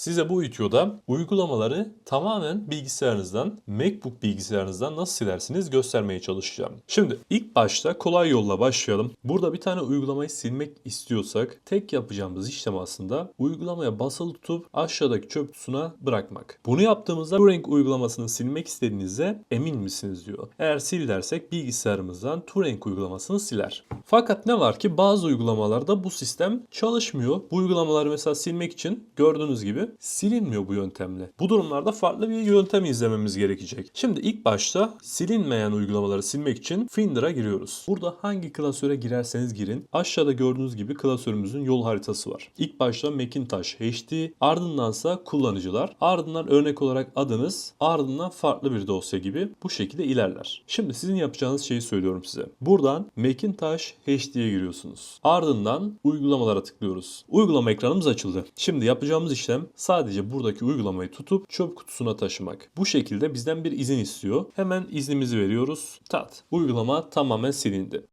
Size bu videoda uygulamaları tamamen bilgisayarınızdan, MacBook bilgisayarınızdan nasıl silersiniz göstermeye çalışacağım. Şimdi ilk başta kolay yolla başlayalım. Burada bir tane uygulamayı silmek istiyorsak tek yapacağımız işlem aslında uygulamaya basılı tutup aşağıdaki çöp kutusuna bırakmak. Bunu yaptığımızda Turing uygulamasını silmek istediğinizde emin misiniz diyor. Eğer sil dersek bilgisayarımızdan Turing uygulamasını siler. Fakat ne var ki bazı uygulamalarda bu sistem çalışmıyor. Bu uygulamaları mesela silmek için gördüğünüz gibi silinmiyor bu yöntemle. Bu durumlarda farklı bir yöntem izlememiz gerekecek. Şimdi ilk başta silinmeyen uygulamaları silmek için Finder'a giriyoruz. Burada hangi klasöre girerseniz girin aşağıda gördüğünüz gibi klasörümüzün yol haritası var. İlk başta Macintosh HD, ardındansa kullanıcılar, ardından örnek olarak adınız, ardından farklı bir dosya gibi bu şekilde ilerler. Şimdi sizin yapacağınız şeyi söylüyorum size. Buradan Macintosh HD'ye giriyorsunuz. Ardından uygulamalara tıklıyoruz. Uygulama ekranımız açıldı. Şimdi yapacağımız işlem sadece buradaki uygulamayı tutup çöp kutusuna taşımak. Bu şekilde bizden bir izin istiyor. Hemen iznimizi veriyoruz. Tat. Uygulama tamamen silindi.